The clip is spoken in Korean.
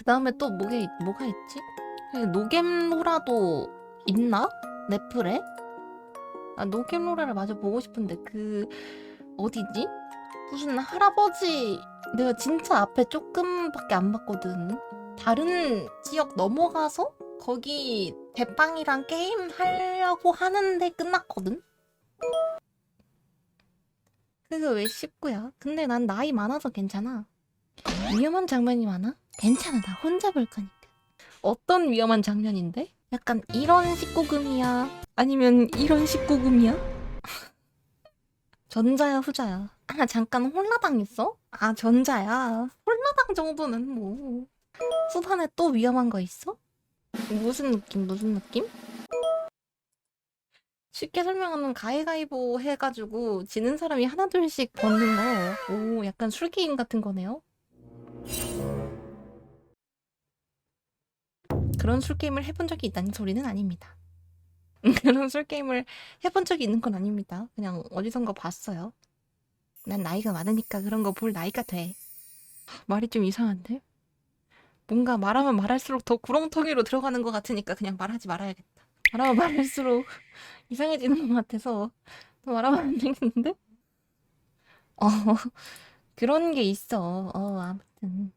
그 다음에 또 있- 뭐가 있지? 노겜로라도 있나? 넷플에? 아 노겜로라를 마저 보고 싶은데 그 어디지? 무슨 할아버지 내가 진짜 앞에 조금밖에 안 봤거든. 다른 지역 넘어가서 거기 대빵이랑 게임 하려고 하는데 끝났거든. 그게 왜 19야? 근데 난 나이 많아서 괜찮아. 위험한 장면이 많아? 괜찮아, 나 혼자 볼 거니까. 어떤 위험한 장면인데? 약간 이런 19금이야? 아니면 이런 19금이야? 전자야, 후자야? 아, 잠깐 홀라당 있어? 아, 전자야. 홀라당 정도는 뭐. 후반에 또 위험한 거 있어? 무슨 느낌, 무슨 느낌? 쉽게 설명하면 가위가위보 해가지고 지는 사람이 하나둘씩 벗는 거. 오, 약간 술게임 같은 거네요. 그런 술게임을 해본 적이 있다는 소리는 아닙니다. 그런 술게임을 해본 적이 있는 건 아닙니다. 그냥 어디선가 봤어요. 난 나이가 많으니까 그런 거 볼 나이가 돼. 말이 좀 이상한데? 뭔가 말하면 말할수록 더 구렁텅이로 들어가는 것 같으니까 그냥 말하지 말아야겠다. 말하면 말할수록 이상해지는 것 같아서 더 말하면 안 되겠는데? 어, 그런 게 있어. 어, 아무튼.